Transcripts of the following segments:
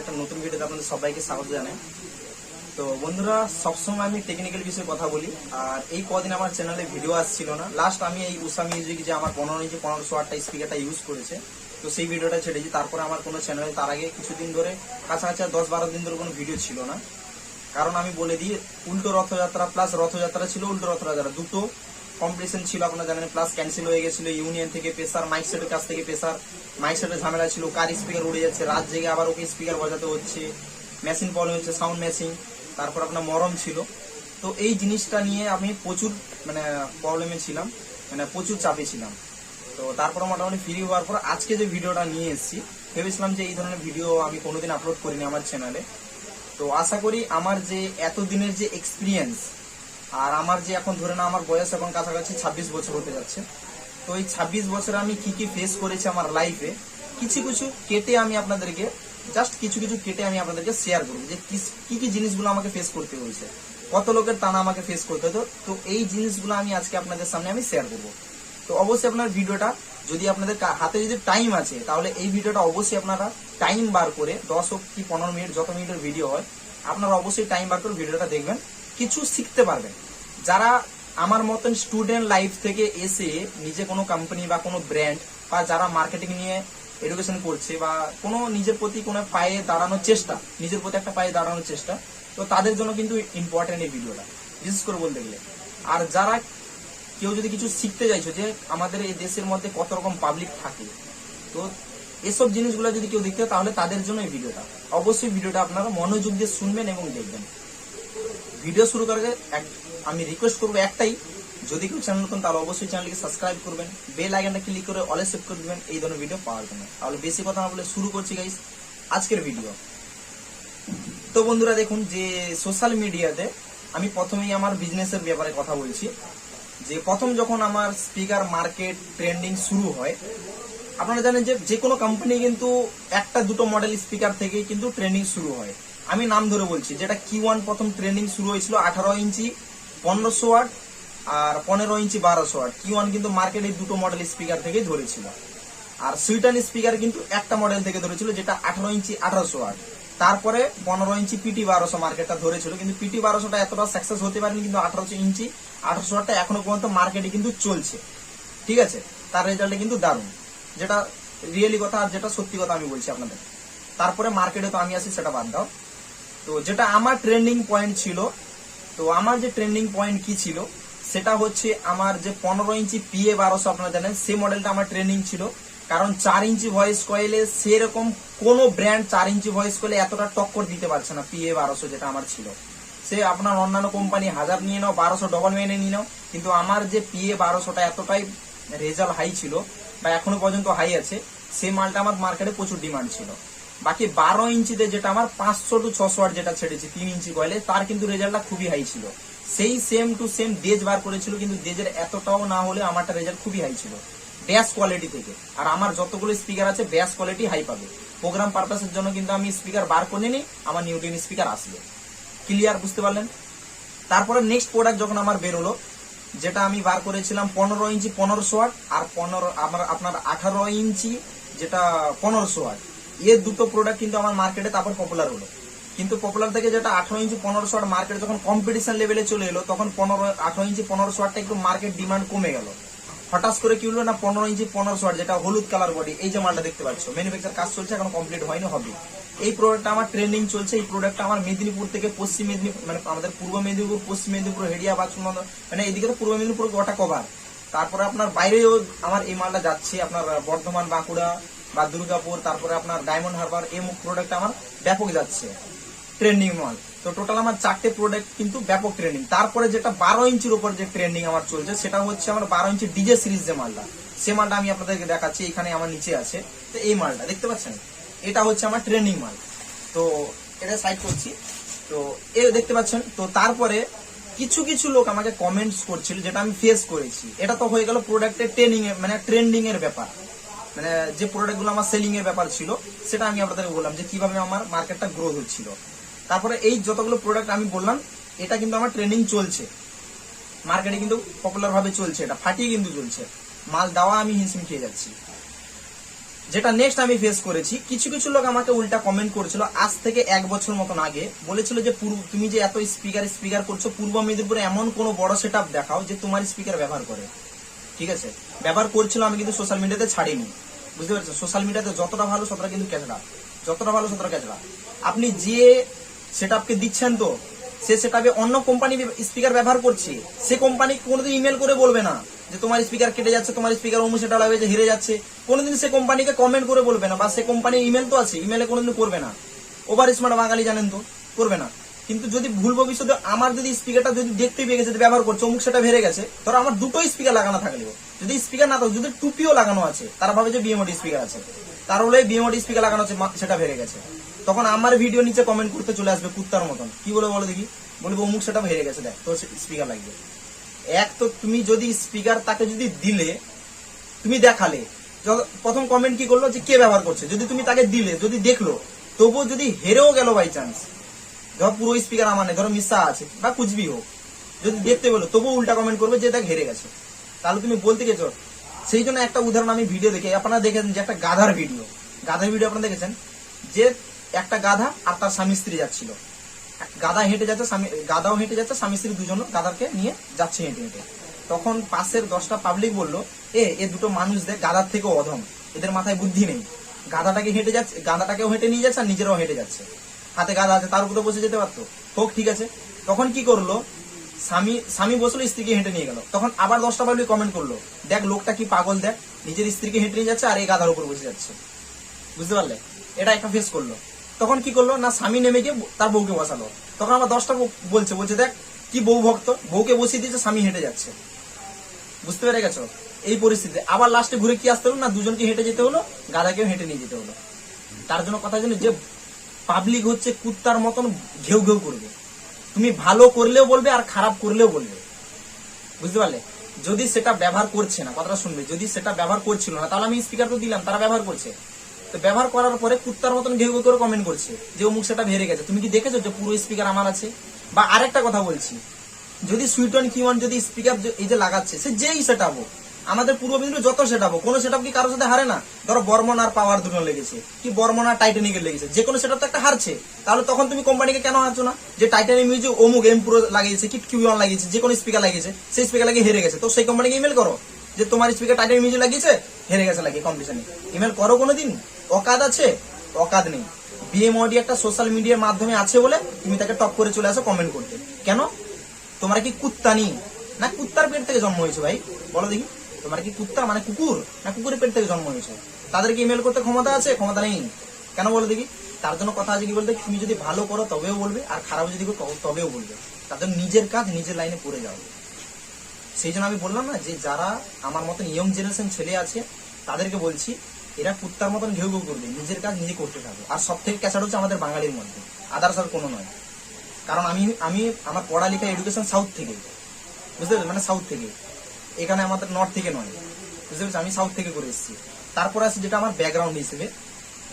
একটা নতুন ভিডিওতে আপনাদের সবাইকে স্বাগত জানাই। তো বন্ধুরা, সবসময় আমি টেকনিক্যাল বিষয়ে কথা বলি, আর এই কদিন আমার চ্যানেলে ভিডিও আসছিল না। লাস্ট আমি এই উষা মিউজিক যে আমার পনেরো ইঞ্চি পনেরোশো আটটা স্পিকারটা ইউজ করেছে, তো সেই ভিডিওটা ছেড়েছি। তারপরে আমার কোনো চ্যানেলে তার আগে কিছুদিন ধরে, কাছাকাছি দশ বারো দিন ধরে কোনো ভিডিও ছিল না। কারণ আমি বলে দিই, উল্টো রথযাত্রা প্লাস রথযাত্রা ছিল, উল্টো রথযাত্রা। দুটো কম্পিটিশন ছিল, আপনারা জানেন প্লাস ক্যান্সেল হয়ে গেছিল ইউনিয়ন থেকে প্রেসার মাইক সেটের কাছ থেকে প্রেসার মাইক সেটের ঝামেলা ছিল কার স্পিকার উড়ে যাচ্ছে, রাত জেগে আবার ওকে স্পিকার বজাতে হচ্ছে মেশিন প্রবলেম হচ্ছে সাউন্ড মেশিন তারপর আপনার মরম ছিল। তো এই জিনিসটা নিয়ে আমি প্রচুর মানে প্রবলেমে ছিলাম মানে প্রচুর চাপে ছিলাম। তো তারপর মোটামুটি ফ্রি হওয়ার পর আজকে যে ভিডিওটা নিয়ে এসেছি, ভেবেছিলাম যে এই ধরনের ভিডিও আমি কোনোদিন আপলোড করিনি আমার চ্যানেলে তো আশা করি আমার যে এতদিনের যে এক্সপিরিয়েন্স আর আমার যে এখন ধরে না আমার বয়স এখন কাছাকাছি ছাব্বিশ বছর হতে যাচ্ছে। তো এই ছাব্বিশ বছরে আমি কি কি ফেস করেছি আমার লাইফে কিছু কিছু কেটে আমি আপনাদেরকে জাস্ট কিছু কিছু কেটে আমি আপনাদেরকে শেয়ার করব যে কি কি জিনিসগুলো আমাকে ফেস করতে হয়েছে। কত লোকের টানা আমাকে ফেস করতে হতো, তো এই জিনিসগুলো আমি আজকে আপনাদের সামনে আমি শেয়ার করব। তো অবশ্যই আপনার ভিডিওটা, যদি আপনাদের হাতে যদি টাইম আছে, তাহলে এই ভিডিওটা অবশ্যই আপনারা টাইম বার করে দশ হোক কি পনেরো মিনিট, যত মিনিটের ভিডিও হয়, আপনারা অবশ্যই টাইম বার করে ভিডিওটা দেখবেন। কিছু শিখতে পারবেন। যারা আমার মতন স্টুডেন্ট লাইফ থেকে এসে নিজে কোনো কোম্পানি বা কোনো ব্র্যান্ড বা যারা মার্কেটিং নিয়ে এডুকেশন করছে বা কোনো নিজের প্রতি কোনো পায়ে দাঁড়ানোর চেষ্টা, নিজের প্রতি একটা পায়ে দাঁড়ানোর চেষ্টা, তো তাদের জন্য কিন্তু ইম্পর্টেন্ট এই ভিডিওটা বিশেষ করে বলতে গেলে। আর যারা কেউ যদি কিছু শিখতে চাইছো যে আমাদের এই দেশের মধ্যে কত রকম পাবলিক থাকে, তো এসব জিনিসগুলো যদি কেউ দেখতে তাহলে তাদের জন্য এই ভিডিওটা অবশ্যই ভিডিওটা আপনারা মনোযোগ দিয়ে শুনবেন এবং দেখবেন। ভিডিও শুরু করার আমি রিকোয়েস্ট করব একটাই। যদি কেউ চ্যানেল নতুন, তাহলে অবশ্যই চ্যানেলকে সাবস্ক্রাইব করবেন। বেল আইকনটা ক্লিক করে অলে সেভ করে দিবেন, এই ধরনের ভিডিও পাওয়ার জন্য। তাহলে বেশি কথা না বলে শুরু করছি গাইস আজকের ভিডিও তো বন্ধুরা, দেখুন যে সোশ্যাল মিডিয়াতে আমি প্রথমেই আমার বিজনেসের ব্যাপারে কথা বলছি। যে প্রথম যখন আমার স্পিকার মার্কেট ট্রেন্ডিং শুরু হয়, আপনারা জানেন যে যে কোনো কোম্পানি কিন্তু একটা দুটো মডেল স্পিকার থেকেই কিন্তু ট্রেন্ডিং শুরু হয়। আমি নাম ধরে বলছি, যেটা কি ওয়ান প্রথম ট্রেন্ডিং শুরু হয়েছিল আঠারো ইঞ্চি, পনেরোশো ওয়াট আর পনেরো ইঞ্চি বারোশো ওয়াট। কি ওয়ান কিন্তু মার্কেটে দুটো মডেল স্পিকার থেকেই ধরেছিল। আর সুইটান স্পিকার কিন্তু একটা মডেল থেকে ধরেছিল, যেটা আঠারো ইঞ্চি আঠারোশো ওয়াট। তারপরে পনেরো ইঞ্চি পিটি বারোশো মার্কেটটা ধরেছিল, কিন্তু পিটি বারোশোটা এতটা সাকসেস হতে পারেনি, কিন্তু আঠারোশো ইঞ্চি আঠারোশো ওয়াটটা এখনও পর্যন্ত মার্কেটে কিন্তু চলছে। ঠিক আছে? তার রেজাল্টে কিন্তু দারুণ। যেটা রিয়েলি কথা আর যেটা সত্যি কথা আমি বলছি আপনাদের। তারপরে মার্কেটে তো আমি আসি, সেটা বাদ দাও। তো যেটা আমার ট্রেন্ডিং পয়েন্ট ছিল, তো আমার যে ট্রেন্ডিং পয়েন্ট কি ছিল, সেটা হচ্ছে আমার যে পনেরো ইঞ্চি পিএ বারোশো আপনারা জানেন, সেই মডেলটা আমার ট্রেন্ডিং ছিল। কারণ চার ইঞ্চি ভয়েস কয়েলে সেরকম কোনো ব্র্যান্ড চার ইঞ্চি ভয়েস কয়েলে এতটা টক্কর দিতে পারছে না পিএ বারোশো যেটা আমার ছিল। সে আপনার অন্যান্য কোম্পানি হাজার নিয়ে নাও, বারোশো ডবল মেনে নিয়ে নাও, কিন্তু আমার যে পিএ বারোশোটা এতটাই রেজাল্ট হাই ছিল বা এখনও পর্যন্ত হাই আছে, সেই মালটা আমার মার্কেটে প্রচুর ডিমান্ড ছিল। বাকি বারো ইঞ্চিতে যেটা আমার পাঁচশো টু ছশো ওয়াট যেটা ছেড়েছি, তিন ইঞ্চি কয়েলে তার কিন্তু রেজাল্টটা খুবই হাই ছিল। সেই সেম টু সেম দেজ বার করেছিল, কিন্তু দেজের এতটাও না হলে আমারটা রেজাল্ট খুবই হাই ছিল। ব্যাস কোয়ালিটি থেকে। আর আমার যতগুলো স্পিকার আছে ব্যাস কোয়ালিটি হাই পাবে। প্রোগ্রাম পারপাসের জন্য কিন্তু আমি স্পিকার বার করে নিই আমার নিউটিন স্পিকার আসবে। ক্লিয়ার বুঝতে পারলেন? তারপরে নেক্সট প্রোডাক্ট যখন আমার বেরোলো যেটা আমি বার করেছিলাম পনেরো ইঞ্চি পনেরোশো ওয়াট আর পনেরো, আমার, আপনার আঠারো ইঞ্চি যেটা পনেরোশো ওয়াট এর দুটো প্রোডাক্ট কিন্তু আমার মার্কেটে তারপর পপুলার হলো। কিন্তু পপুলার থেকে যেটা আঠারো ইঞ্চি পনেরোশো ওয়াট মার্কেট যখন কম্পিটিশন লেভেলে চলে এলো, তখন পনেরো, আঠারো ইঞ্চি পনেরোশো ওয়াটটা একটু মার্কেট ডিমান্ড কমে গেল। হঠাৎ করে কি হলো না, পনেরো ইঞ্চি পনেরোশো ওয়াট যেটা হলুদ কালার বডি এই যে মালটা দেখতে পাচ্ছ ম্যানুফ্যাকচার কাজ চলছে, এখন কমপ্লিট হয়নি, হবে। এই প্রোডাক্টটা আমার ট্রেন্ডিং চলছে, এই প্রোডাক্টটা আমার মেদিনীপুর থেকে পশ্চিম মেদিনীপুর মানে আমাদের পূর্ব মেদিনীপুর, পশ্চিম মেদিনীপুর হেডিয়া বাচুন মানে এদিকে তো পূর্ব মেদিনীপুর গোটা কভার তারপরে আপনার বাইরেও আমার এই মালটা যাচ্ছে, আপনার বর্ধমান, বাঁকুড়া বা দুর্গাপুর, তারপরে আপনার ডায়মন্ড হারবার এই প্রোডাক্ট আমার ব্যাপক যাচ্ছে। ট্রেন্ডিং মাল তো টোটাল আমার চারটে প্রোডাক্ট কিন্তু ব্যাপক ট্রেন্ডিং তারপরে যেটা বারো ইঞ্চির উপর যে ট্রেন্ডিং আমার চলছে, সেটা হচ্ছে আমার বারো ইঞ্চি ডিজে সিরিজ যে মালটা, সে মালটা আমি আপনাদেরকে দেখাচ্ছি, এখানে আমার নিচে আছে। তো এই মালটা, দেখতে পাচ্ছেন? এটা হচ্ছে আমার ট্রেন্ডিং মাল তো এটা সাইড করছি। তো এ দেখতে পাচ্ছেন? তো তারপরে কিছু কিছু লোক আমাকে কমেন্টস করছিল, যেটা আমি ফেস করেছি। এটা তো হয়ে গেল প্রোডাক্টের ট্রেনিং মানে ট্রেন্ডিং এর ব্যাপার। মানে যে প্রোডাক্টগুলো আমার সেলিং এর ব্যাপার ছিল, সেটা আমি আপনাদেরকে বললাম যে কীভাবে আমার মার্কেটটা গ্রো হচ্ছিল। তারপরে এই যতগুলো প্রোডাক্ট আমি বললাম, এটা কিন্তু আমার ট্রেনিং চলছে। মার্কেটে কিন্তু পপুলার ভাবে চলছে এটা, ফাটিয়ে কিন্তু চলছে। মাল দেওয়া আমি হিমশিম খেয়ে যাচ্ছি। যেটা নেক্সট আমি ফেস করেছি, কিছু কিছু লোক আমাকে উল্টা কমেন্ট করেছিল, আজ থেকে এক বছর মতন আগে। বলেছিল যে তুমি যে এত স্পিকার স্পিকার করছ, পূর্ব মেদিনীপুরে এমন কোনো বড় সেট দেখাও যে তোমার স্পিকার ব্যবহার করে। ঠিক আছে? ব্যবহার করছিল আমি কিন্তু সোশ্যাল মিডিয়াতে ছাড়িনি। বুঝতে পারছ? সোশ্যাল মিডিয়াতে যতটা ভালো, ততটা কিন্তু ক্যাচড়া যতটা ভালো, ততটা ক্যাচড়া আপনি যে সেট দিচ্ছেন তো, সে সেটআপে অন্য কোম্পানি স্পিকার ব্যবহার করছে, সে কোম্পানি কোনোদিন ইমেল করে বলবে না যে তোমার স্পিকার কেটে যাচ্ছে, তোমার স্পিকার অমু সেটা লাগবে যে হেরে যাচ্ছে। কোনোদিন সে কোম্পানিকে কমেন্ট করে বলবে না, বা সে কোম্পানির ইমেল তো আছে ইমেলে কোনোদিন করবে না। ওভার স্মার্ট বাঙালি জানেন তো, করবে না। কিন্তু যদি ভুল ভবিষ্যতে আমার যদি স্পিকারটা যদি দেখতে পেয়ে গেছে ব্যবহার করছে, অমুক সেটা ভেড়ে গেছে, ধরো আমার দুটোই স্পিকার লাগানো থাকলেও, যদি স্পিকার না থাকো যদি টুপিও লাগানো আছে, তারা ভাবে যে বিএমওডি স্পিকার আছে, তার হলে বিএমওডি স্পিকার লাগানো আছে সেটা ভেড়ে গেছে। তখন আমার ভিডিও নিচে কমেন্ট করতে চলে আসবে কুত্তার মতন। কি বলে বলো দেখি? বলব অমুক সেটা ভেড়ে গেছে, দেখ, তোর স্পিকার লাগবে। এক তো তুমি যদি স্পিকার তাকে যদি দিলে, তুমি দেখালে প্রথম কমেন্ট কি করল? যে কে ব্যবহার করছে? যদি তুমি তাকে দিলে, যদি দেখল, তবুও যদি হেরেও গেল বাই চান্স ধর পুরো স্পিকার আমার নেই, ধরো মিসা আছে, বা কুচবি হোক। যদি দেখতে বলো, তবুও উল্টা কমেন্ট করবে যে দেখ হেরে গেছে। তাহলে তুমি বলতে গেছো, সেই জন্য একটা উদাহরণ আমি ভিডিও দেখে, আপনারা দেখেছেন যে একটা গাধার ভিডিও গাধার ভিডিও আপনারা দেখেছেন? যে একটা গাধা আর তার স্বামী স্ত্রী যাচ্ছিল। গাধা হেঁটে যাচ্ছে, স্বামী, গাধাও হেঁটে যাচ্ছে, স্বামী স্ত্রী দুজন গাধারকে নিয়ে যাচ্ছে হেঁটে হেঁটে। তখন পাশের দশটা পাবলিক বলল, এ এ দুটো মানুষ দেখ, গাধার থেকেও অধম। এদের মাথায় বুদ্ধি নেই। গাধাটাকে হেঁটে যাচ্ছে, গাধাটাকেও হেঁটে নিয়ে যাচ্ছে আর নিজেরাও হেঁটে যাচ্ছে। হাতে গাধা আছে, তার উপরে বসে যেতে পারতো। হোক, ঠিক আছে। তখন কি করল? স্বামী স্বামী বসল, স্ত্রীকে হেঁটে নিয়ে গেল। তখন আবার দশটা পাবলিক কমেন্ট করল। দেখ, লোকটা কি পাগল, দেখ। নিজের স্ত্রীকে হেঁটে নিয়ে যাচ্ছে আর এই গাধার উপর বসে যাচ্ছে। বুঝতে পারলে? এটা একটা ফেস করল। তখন কি করল? না, স্বামী নেমে গিয়ে তার বউকে বসালো। তখন আবার দশটা বলছে বলছে, দেখ, কি বউ ভক্ত? বউকে বসিয়ে দিয়েছে, স্বামী হেঁটে যাচ্ছে। বুঝতে পেরে গেছো? এই পরিস্থিতি আবার লাস্টে ঘুরে কি আসতে হলো? না, দুজনকে হেঁটে যেতে হলো, গাধাকেও হেঁটে নিয়ে যেতে হলো। তার জন্য কথা জানি যে পাবলিক হচ্ছে কুত্তার মতন ঘেউ ঘেউ করবে। তুমি ভালো করলেও বলবে আর খারাপ করলেও বলবে। বুঝতে পারলে? যদি সেটা ব্যবহার করছে না, কথাটা শুনবে, যদি সেটা ব্যবহার করছিল না, তাহলে আমি স্পিকার তো দিলাম, তারা ব্যবহার করছে। তো ব্যবহার করার পরে কুত্তার মতন ঘেউ ঘেউ করে কমেন্ট করছে, যে অমুক সেটা ভেড়ে গেছে। তুমি কি দেখেছ যে পুরো স্পিকার আমার আছে? বা আরেকটা কথা বলছি, যদি সুইট অন যদি স্পিকার এই যে লাগাচ্ছে, সে যেই সেটা হোক আমাদের পূর্ব বিন্দু যত সেট হোক, কোনো সেট কি কারোর সাথে হারে না? ধরো বর্মন আর পাওয়ার দুটো লেগেছে। কি বর্মন আর টাইটানিকের লেগেছে? যে কোনো সেটা তো একটা হারছে। তাহলে তখন তুমি কোম্পানিকে কেন হারছো না? যে টাইটানিক মিউজিক অমুক এম পুরো লাগিয়েছে, কি ওয়ান লাগিয়েছে, যে কোনো স্পিকার লাগিয়েছে, সেই স্পিকার লাগিয়ে হেরে গেছে। তো সেই কোম্পানিকে ইমেল করো। যে তোমার স্পিকার টাইটানিক মিউজিক লাগিয়েছে, হেরে গেছে লাগিয়ে কম্পিটিশনে ইমেল করো কোনোদিন। অকাদ আছে? অকাদ নেই। বিএমওডি একটা সোশ্যাল মিডিয়ার মাধ্যমে আছে বলে তুমি তাকে টপ করে চলে আসো কমেন্ট করতে। কেন? তোমার কি কুত্তানি? না, কুত্তার পেট থেকে জন্ম হয়েছে ভাই। বলো দেখি। তোমার কি কুত্তা? মানে কুকুর? না, কুকুরের পেট থেকে জন্ম হয়েছে তাদেরকে ইমেল করতে ক্ষমতা আছে? ক্ষমতা নেই। কেন বলে দেখি? তার জন্য কথা আছে কি বলতে? তুমি যদি ভালো করো, তবেও বলবে। আর খারাপ যদি করো তবেও বলবে। তাদের নিজের কাজ, নিজের লাইনে পড়ে যাও। সেই জন্য আমি বললাম না যে, যারা আমার মতন ইয়ং জেনারেশন ছেলে আছে, তাদেরকে বলছি, এরা কুত্তার মতন ঘেউ ঘেউ করবে। নিজের কাজ নিজে করতে থাকবে আর সব থেকে ক্যাচার হচ্ছে আমাদের বাঙালির মধ্যে। আদার্স আর কোনো নয়। কারণ আমি আমি, আমার পড়ালেখা এডুকেশন সাউথ থেকে। বুঝতে পেরেছ? মানে সাউথ থেকে। এখানে আমাদের নর্থ থেকে নয়। বুঝতে পেরেছি আমি সাউথ থেকে করে এসেছি। তারপরে আছে যেটা আমার ব্যাকগ্রাউন্ড হিসেবে।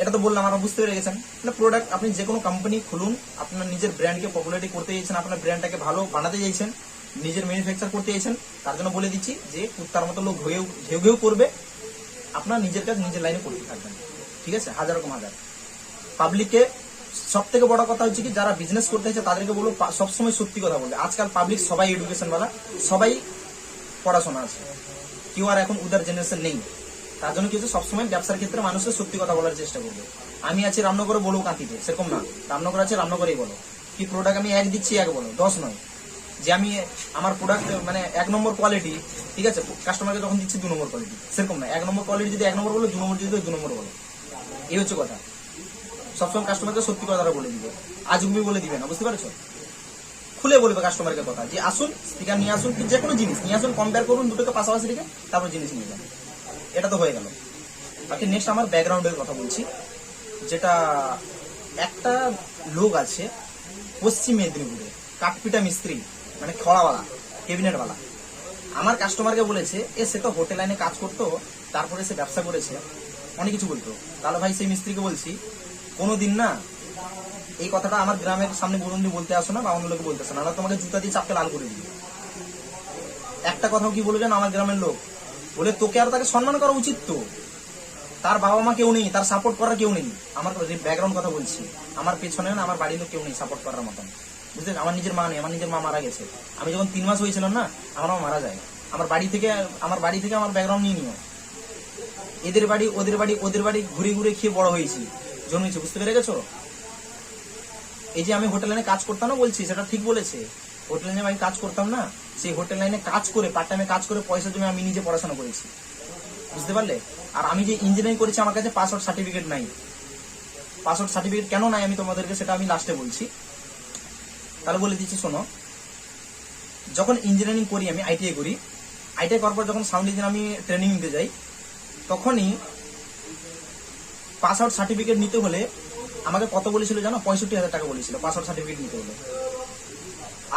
এটা তো বললাম আমরা বুঝতে পেরে গেছেন। মানে প্রোডাক্ট আপনি যে কোনো কোম্পানি খুলুন, আপনার নিজের ব্র্যান্ডকে পপুলারিটি করতে চাইছেন, আপনার ব্র্যান্ডটাকে ভালো বানাতে চাইছেন, নিজের ম্যানুফ্যাকচার করতে চাইছেন, তার জন্য বলে দিচ্ছি যে কুত্তার মতো লোক ঘেউ ঘেউ ঘেউ করবে। আপনার নিজের কাজ নিজের লাইনে করতে থাকবেন। ঠিক আছে? হাজার রকম হাজার। পাবলিককে সব থেকে বড় কথা হচ্ছে কি, যারা বিজনেস করতে চাইছে, তাদেরকে বলব, সবসময় সত্যি কথা বলবে আজকাল পাবলিক সবাই এডুকেশন वाला সবাই পড়াশোনা আছে। কেউ আর এখন উদার জেনারেশন নেই। তার জন্য কি হচ্ছে সবসময় ব্যবসার ক্ষেত্রে মানুষের সত্যি কথা বলার চেষ্টা করবে। আমি আছি রামনগরে বলো কাঁথিতে সেরকম না। রামনগর আছে, রামনগরেই বলো। কি প্রোডাক্ট আমি এক দিচ্ছি, এক বলো, দশ নয়। যে আমি আমার প্রোডাক্ট মানে এক নম্বর কোয়ালিটি ঠিক আছে? কাস্টমারকে যখন দিচ্ছি, দু নম্বর কোয়ালিটি সেরকম না। এক নম্বর কোয়ালিটি যদি এক নম্বর বলো, দু নম্বর যদি দু নম্বর বলো। এই হচ্ছে কথা। সবসময় কাস্টমারকে সত্যি কথাটা বলে দিবে। আজগুবি বলে দিবে না, বুঝতে পারছ? খুলে বলবে কাস্টমারকে কথা যে আসুন স্পিকার নিয়ে আসুন যে কোনো জিনিস নিয়ে আসুন কম্পেয়ার করুন দুটোকে পাশাপাশি রেখে তারপর জিনিস নিয়ে যান। এটা তো হয়ে গেল। বাকি নেক্সট আমার ব্যাকগ্রাউন্ডের কথা বলছি, যেটা একটা লোক আছে পশ্চিম মেদিনীপুরে কাঠপিটা মিস্ত্রি মানে খড়াওয়ালা, ক্যাবিনেটওয়ালা। আমার কাস্টমারকে বলেছে, এ, সে তো হোটেল লাইনে কাজ করতো, তারপরে সে ব্যবসা করেছে। অনেক কিছু বলতো। তাহলে ভাই, সেই মিস্ত্রিকে বলছি, কোনোদিন না এই কথাটা আমার গ্রামের সামনে বরুণদি বলতে আসো না বা অন্য লোকে আসো না তোমাকে জুতা দিয়ে চাপকে লাল করে দিবে। একটা কথাও কি বলবেন আমার গ্রামের লোক? বলে, তোকে আর তাকে সম্মান করা উচিত তো। তার বাবা মা কেউ নেই, তার সাপোর্ট করার কেউ নেই। আমার ব্যাকগ্রাউন্ড কথা বলছি, আমার পেছনে না, আমার বাড়ির লোক কেউ নেই সাপোর্ট করার মতন। বুঝতে আমার নিজের মা নেই, আমার নিজের মা মারা গেছে। আমি যখন তিন মাস হয়েছিলাম না, আমার মা মারা যায়। আমার বাড়ি থেকে, আমার বাড়ি থেকে আমার ব্যাকগ্রাউন্ড নিয়ে নিও। এদের বাড়ি, ওদের বাড়ি ওদের বাড়ি ঘুরে ঘুরে খেয়ে বড় হয়েছি। জন্মেছি, বুঝতে পেরে গেছো এই যে আমি হোটেল লাইনে কাজ করতাম না বলছি, সেটা ঠিক বলেছে। হোটেল লাইনে আমি কাজ করতাম না, সেই হোটেল লাইনে কাজ করে পার্ট টাইমে কাজ করে পয়সা জমে আমি নিজে পড়াশোনা করেছি। বুঝতে পারলে? আর আমি যে ইঞ্জিনিয়ারিং করেছি, আমার কাছে পাসওয়ার্ড সার্টিফিকেট নাই। পাসওয়ার্ড সার্টিফিকেট কেন নাই আমি তোমাদেরকে সেটা আমি লাস্টে বলছি। তাহলে বলে দিচ্ছি, শোনো। যখন ইঞ্জিনিয়ারিং করি, আমি আইটিআই করি আইটিআই করার পর যখন সাউন্ড ইঞ্জিনিয়ার আমি ট্রেনিং নিতে যাই, তখনই পাস আউট সার্টিফিকেট নিতে হলে আমাকে কত বলেছিল জানো? পঁয়ষট্টি হাজার টাকা বলেছিল পাস আউট সার্টিফিকেট নিতে হলে।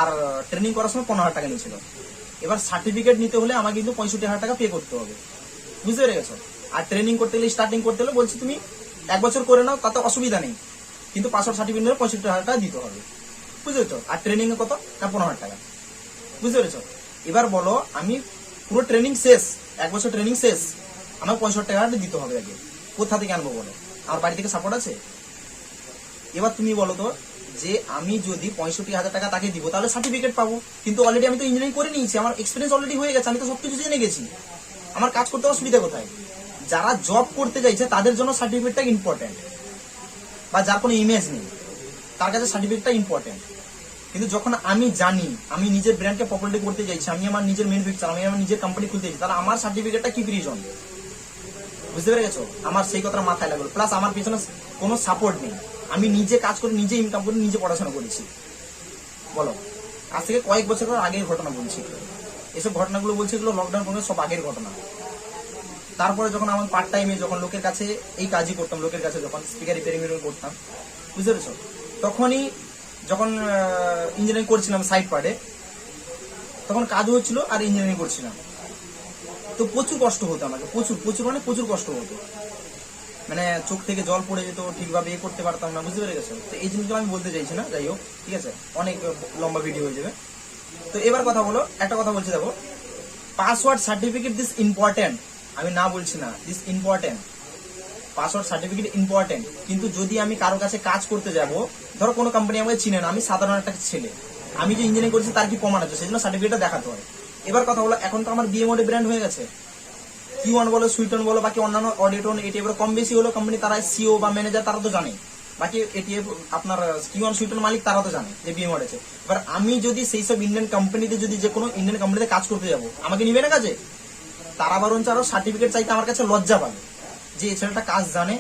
আর ট্রেনিং করার সময় পনেরো হাজার টাকা নিয়েছিল। এবার সার্টিফিকেট নিতে হলে আমাকে কিন্তু পঁয়ষট্টি হাজার টাকা পে করতে হবে। বুঝতে পেরে গেছো আর ট্রেনিং করতে গেলে স্টার্টিং করতে হলে বলছি তুমি, এক বছর করে নাও, তাতে অসুবিধা নেই। কিন্তু পাস আউট সার্টিফিকেট নিলে পঁয়ষট্টি হাজার টাকা দিতে হবে। বুঝতে পেরেছ? আর ট্রেনিং এ কত? না, পনেরো হাজার টাকা। বুঝতে পেরেছ? এবার বলো, আমি পুরো ট্রেনিং শেষ, এক বছর ট্রেনিং শেষ। আমার পঁয়ষট্টি টাকা দিতে হবে আগে। কোথা থেকে আনব বলো? আমার বাড়ি থেকে সাপোর্ট আছে? এবার তুমি বলো তো, যে আমি যদি পঁয়ষট্টি হাজার টাকা তাকে দিব, তাহলে সার্টিফিকেট পাবো। কিন্তু অলরেডি আমি তো ইঞ্জিনিয়ারিং করে নিয়েছি, আমার এক্সপিরিয়েন্স অলরেডি হয়ে গেছে, আমি তো সবকিছু জেনে গেছি। আমার কাজ করতে অসুবিধা কোথায়? যারা জব করতে চাইছে, তাদের জন্য সার্টিফিকেটটা ইম্পর্টেন্ট বা যার কোনো ইমেজ নেই, তার কাছে সার্টিফিকেটটা ইম্পর্টেন্ট কিন্তু যখন আমি জানি, আমি নিজের ব্র্যান্ডকে পপুলারিটি করতে চাইছি, আমি আমার নিজের ম্যানুফ্যাকচার আমি আমার নিজের কোম্পানি খুলতে চাইছি, তাহলে আমার সার্টিফিকেটটা কি প্রয়োজন? বুঝতে পেরে গেছো? আমার সেই কথা মাথায় লাগল। প্লাস আমার পিছনে কোনো সাপোর্ট নেই। আমি নিজে কাজ করে, নিজে ইনকাম করে, নিজে পড়াশোনা করেছি। বলো। আজ থেকে কয়েক বছর আগের ঘটনা বলছি। এসব ঘটনাগুলো বলছি এগুলো লকডাউন সব আগের ঘটনা। তারপরে যখন আমার পার্ট টাইমে যখন লোকের কাছে এই কাজই করতাম, লোকের কাছে যখন স্পিকার রিপেয়ারিং করতাম, বুঝতে পেরেছ? তখনই যখন ইঞ্জিনিয়ারিং করছিলাম সাইড পার্টে তখন কাজ হচ্ছিল আর ইঞ্জিনিয়ারিং করছিলাম। তো প্রচুর কষ্ট হতো আমাকে, প্রচুর প্রচুর মানে প্রচুর কষ্ট হতো। মানে চোখ থেকে জল পড়ে যেত, ঠিকভাবে এ করতে পারতাম না, বুঝতে পেরে গেছো তো এই জিনিসগুলো আমি বলতে চাইছি না, যাই হোক, ঠিক আছে? অনেক লম্বা ভিডিও হয়ে যাবে। তো এবার কথা বলো, একটা কথা বলছি দেখো। পাসওয়ার্ড সার্টিফিকেট দিস ইম্পর্টেন্ট আমি না বলছি না this important password certificate important কিন্তু যদি আমি কারও কাছে কাজ করতে যাব, ধরো কোনো কোম্পানি আমাকে চিনে না, আমি সাধারণ একটা ছেলে। আমি যে ইঞ্জিনিয়ারিং করছি, তার কি প্রমাণ আছে? সেই জন্য সার্টিফিকেটটা দেখাতে হয়। এবার কথা হলো এখন তো আমার বিএ মোডে ব্র্যান্ড হয়ে গেছে। কি ওয়ান বলো সুইটন বলো, বাকি অন্যান্য অডিটন এটিএফ কম বেশি হলো কোম্পানি তারা সিও বা ম্যানেজার তারা তো জানে বাকি এটিএফ আপনার কি ওয়ান সুইটন মালিক তারা তো জানে যে বিএ মোড আছে এবার আমি যদি সেই সব ইন্ডিয়ান কোম্পানিতে যদি যে কোনো ইন্ডিয়ান কোম্পানিতে কাজ করতে যাব, আমাকে নিবে না কাজে? তারা বরঞ্চ আরও সার্টিফিকেট চাইতে আমার কাছে লজ্জা পাবে। যে এই ছেলেটা কাজ জানে,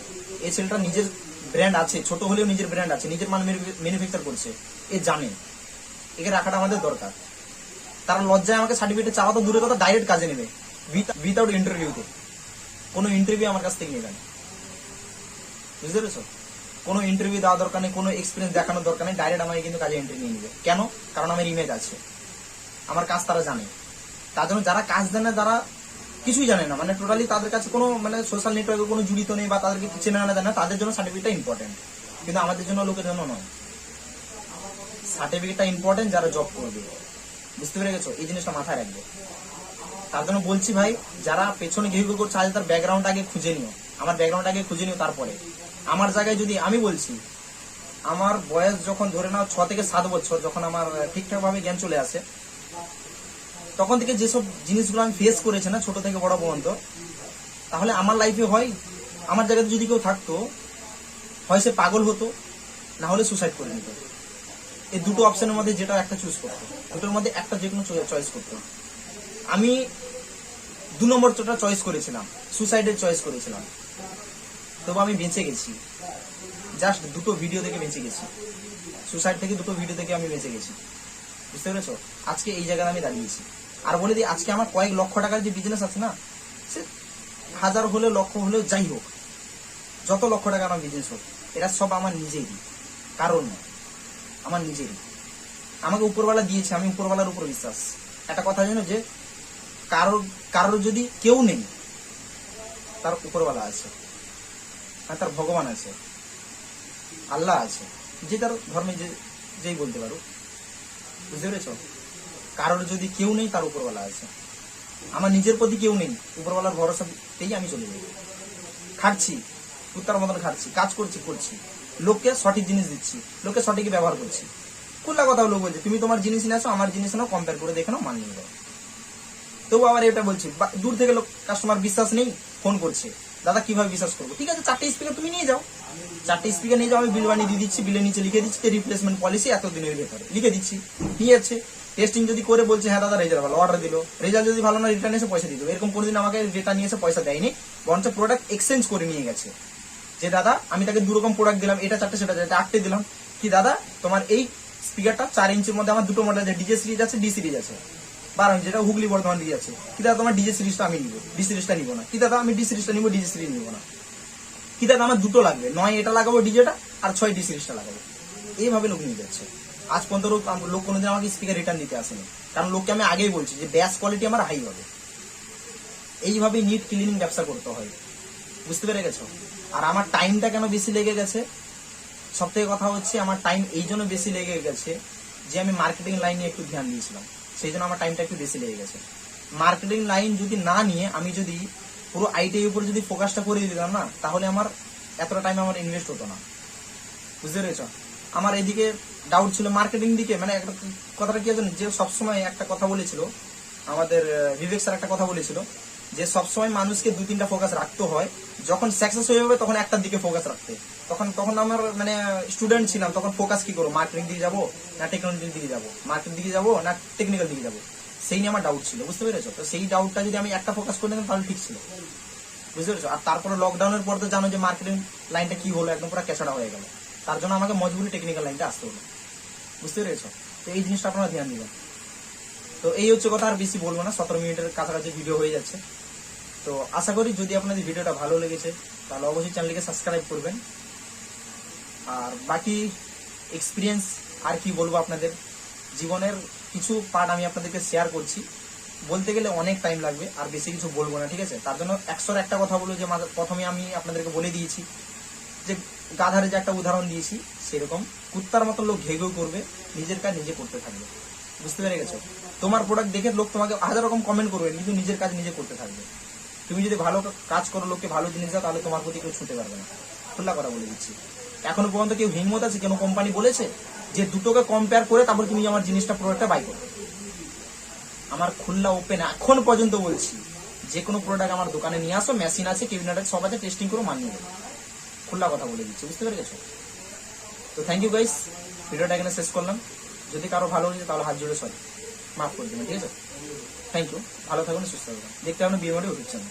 এই ছেলেটা নিজের ব্র্যান্ড আছে, ছোট হলেও নিজের ব্র্যান্ড আছে, নিজের মান ম্যানুফ্যাকচার করছে, এ জানে। একে রাখাটা আমাদের দরকার। তারা লজ্জায় আমাকে সার্টিফিকেট চাওয়া তো দূরে কথা ডাইরেক্ট কাজে নেবে। উইথাউট ইন্টারভিউতে কোনো ইন্টারভিউ আমার কাছ থেকে নেবে বুঝতে পেরেছ? কোনো ইন্টারভিউ দেওয়া দরকার নেই, কোনো এক্সপিরিয়েন্স দেখানোর দরকার নেই ডাইরেক্ট আমাকে কিন্তু কাজে এন্ট্রি নিয়ে নেবে। কেন? কারণ আমার ইমেজ আছে। আমার কাজ তারা জানে। তার জন্য যারা কাজ দেয় না, তারা কিছুই জানে না। মানে টোটালি তাদের কাছে কোনো মানে সোশ্যাল নেটওয়ার্কে কোনো জড়িত নেই বা তাদেরকে চেনে জানে না। তাদের জন্য সার্টিফিকেটটা ইম্পর্টেন্ট কিন্তু আমাদের জন্য লোকের জন্য নয়। সার্টিফিকেটটা ইম্পর্টেন্ট যারা জব করবে। বুঝতে পেরে গেছো? এই জিনিসটা মাথায় রাখবে। তার জন্য বলছি ভাই, যারা পেছনে ঘিরে করছে, আজ তার ব্যাকগ্রাউন্ড আগে খুঁজে নিও। আমার ব্যাকগ্রাউন্ড আগে খুঁজে নিও তারপরে। আমার জায়গায় যদি আমি বলছি, আমার বয়স যখন ধরে নাও ছ থেকে সাত বছর, যখন আমার ঠিকঠাক ভাবে জ্ঞান চলে আসে, তখন থেকে যেসব জিনিসগুলো আমি ফেস করেছি না, ছোট থেকে বড় পর্যন্ত, তাহলে আমার লাইফে হয়, আমার জায়গাতে যদি কেউ থাকতো, হয় সে পাগল হতো, না হলে সুসাইড করে নিত এই দুটো অপশনের মধ্যে যেটা একটা চুজ করতো, দুটোর মধ্যে একটা যে কোনো চয়েস করতো। আমি দু নম্বরটা চয়েস করেছিলাম সুসাইডের চয়েস করেছিলাম। তবু আমি বেঁচে গেছি। জাস্ট দুটো ভিডিও থেকে বেঁচে গেছি। সুসাইড থেকে দুটো ভিডিও থেকে আমি বেঁচে গেছি। বুঝতে পেরেছ? আজকে এই জায়গায় আমি দাঁড়িয়েছি। আর বলে দিই, আজকে আমার কয়েক লক্ষ টাকার যে বিজনেস আছে না, সে হাজার হলেও, লক্ষ হলেও যাই হোক, যত লক্ষ টাকা আমার বিজনেস হোক, এটা সব আমার নিজেরই। কারণ নয় আমার নিজেরই। আমাকে উপরওয়ালা দিয়েছে, আমি উপরওয়ালার উপর বিশ্বাস। একটা কথা জানো যে কারোর কারোর যদি কেউ নেই, তার উপরওয়ালা আছে, আর তার ভগবান আছে, আল্লাহ আছে, যে তার ধর্মে যে, যেই বলতে পারো, বুঝতে পেরেছ? কারোর যদি কেউ নেই, তার উপরওয়ালা আছে। আমার নিজের প্রতি কেউ নেই, উপরওয়ালার ভরসাতেই আমি চলে যাই। খাটছি, কুত্তার মতন খাটছি, কাজ করছি করছি। লোককে সঠিক জিনিস দিচ্ছি, লোককে সঠিক ব্যবহার করছি। খুল্লা কথা লোক বলছে, তুমি তোমার জিনিস নিয়ে আসো, আমার জিনিস নাও কম্পেয়ার করে দেখে নাও, মানিয়ে দাও তবু আবার এটা বলছি দূর থেকে লোক কাস্টমার বিশ্বাস নেই ফোন করছে। দাদা, কীভাবে বিশ্বাস করব? ঠিক আছে, চারটে স্পিকার তুমি নিয়ে যাও। চারটে স্পিকার নিয়ে যাও, আমি বিল বানিয়ে দিয়ে দিচ্ছি বিলের নিচে লিখে দিচ্ছি রিপ্লেসমেন্ট পলিসি এত দিনের ভেতরে। লিখে দিচ্ছি, নিয়ে যাচ্ছে। টেস্টিং যদি করে বলছে হ্যাঁ দাদা রেজাল্ট ভালো অর্ডার দিল। রেজাল্ট যদি ভালো না রিটার্ন এসে পয়সা দিল। এরকম কোনোদিন আমাকে রিটার্ন নিয়ে এসে পয়সা দেয়নি, বরঞ্চ প্রোডাক্ট এক্সচেঞ্জ করে নিয়ে গেছে। যে, দাদা, আমি তাকে দু রকম প্রোডাক্ট দিলাম, এটা চারটে, সেটা চারটে, আটটে দিলাম। কি, দাদা, তোমার এই স্পিকারটা চার ইঞ্চির মধ্যে আমার দুটো মডেল আছে ডিজে সিরিজ আছে ডি সিরিজ আছে। বারো যেটা হুগলি বর্ধমান দিয়ে আছে কি দাদা, তোমার ডিজে সিরিজটা আমি নিবো ডি সিরিজটা নিবো না। কি দাদা, আমি ডি সিরিজটা নিবো ডিজে সিরিজ নিবো না। কি দাদা, আমার দুটো লাগবে, নয় এটা লাগাবো ডিজেটা আর ছয় ডি সিরিজটা লাগাবো। এইভাবে লোক নিয়ে যাচ্ছে। আজ পর্যন্ত লোক কোনোদিন আমাকে স্পিকার রিটার্ন দিতে আসেনি। কারণ লোককে আমি আগেই বলছি যে ব্যাস কোয়ালিটি আমার হাই হবে। এইভাবে নিট ক্লিনিং ব্যবসা করতে হয়। বুঝতে পেরে গেছো? আর আমার টাইমটা কেন বেশি লেগে গেছে? সব থেকে কথা হচ্ছে, আমার টাইম এই জন্য বেশি লেগে গেছে যে আমি মার্কেটিং লাইনে একটু ধ্যান দিয়েছিলাম। সেই জন্য আমার টাইমটা একটু বেশি লেগে গেছে। মার্কেটিং লাইন যদি না নিয়ে আমি যদি পুরো আইটিআই উপরে যদি ফোকাসটা করে দিতাম না, তাহলে আমার এতটা টাইম আমার ইনভেস্ট হতো না। বুঝতে পেরেছ? আমার এদিকে ডাউট ছিল মার্কেটিং দিকে। মানে একটা কথাটা কি জানেন? যে সবসময় একটা কথা বলেছিল, আমাদের বিবেক স্যার একটা কথা বলেছিল যে সবসময় মানুষকে দুই তিনটা ফোকাস রাখতে হয়, যখন সাকসেস হয়ে যাবে তখন একটার দিকে ফোকাস রাখতে। তখন তখন আমার মানে স্টুডেন্ট ছিলাম, তখন ফোকাস কি করব? মার্কেটিং দিকে যাব না টেকনোলজির দিকে যাব? মার্কেট দিকে যাব না টেকনিক্যাল দিকে যাব? সেই নিয়ে আমার ডাউট ছিল, বুঝতে পেরেছ? তো সেই ডাউটটা যদি আমি একটা ফোকাস করে তাহলে ঠিক ছিল। বুঝতে পেরেছ? আর তারপরে লকডাউনের পর তো জানো যে মার্কেটিং লাইনটা কি হলো? একদম পুরো কেঁচড়া হয়ে গেল। তার জন্য আমাকে মজবুরি টেকনিক্যাল লাইনটা আসতে হলো। বুঝতে পেরেছ? তো এই জিনিসটা আপনারা ধ্যান দিবেন। তো এই হচ্ছে কথা, আর বেশি বলব না। সতেরো মিনিটের কাছাকাছি ভিডিও হয়ে যাচ্ছে। তো আশা করি যদি আপনাদের ভিডিওটা ভালো লেগেছে, তাহলে অবশ্যই চ্যানেলকে সাবস্ক্রাইব করবেন। আর বাকি এক্সপিরিয়েন্স আর কি বলব আপনাদের, জীবনের কিছু পার্ট আমি আপনাদেরকে শেয়ার করছি। বলতে গেলে অনেক টাইম লাগবে, আর বেশি কিছু বলব না, ঠিক আছে? তার জন্য একশোর একটা কথা বলব যে প্রথমে আমি আপনাদেরকে বলে দিয়েছি যে, গাধারে যে একটা উদাহরণ দিয়েছি, সেরকম কুত্তার মতো লোক ঘেঘেও করবে, নিজের কাজ নিজে করতে থাকবে। বুঝতে পেরে গেছো? তোমার প্রোডাক্ট দেখে লোক তোমাকে হাজার রকম কমেন্ট করবে, কিন্তু নিজের কাজ নিজে করতে থাকবে। তুমি যদি ভালো কাজ করো, লোককে ভালো জিনিস দাও, তাহলে তোমার প্রতি কেউ ছুটে পারবে না। খোলা কথা বলে দিচ্ছি। এখনও পর্যন্ত কেউ হিম্মত আছে? কোনো কোম্পানি বলেছে যে দুটোকে কম্পেয়ার করে তারপর তুমি আমার জিনিসটা প্রোডাক্টটা বাই করো আমার খুল্লা ওপেন এখন পর্যন্ত বলছি, যে কোনো প্রোডাক্ট আমার দোকানে নিয়ে আসো মেশিন আছে কেবিনেট সব আছে টেস্টিং করে, মানিয়ে দেবো খোলা কথা বলে দিচ্ছি, বুঝতে পেরে গেছো তো থ্যাংক ইউ গাইস ভিডিওটা এখানে শেষ করলাম। যদি কারও ভালো হয়েছে তাহলে হাত জোড়ে সরি। মাফ করে দেবেন, ঠিক আছে? থ্যাংক ইউ ভালো থাকুন সুস্থ থাকুন। দেখতে আপনার বিয়ে মাঠে উঠছেন।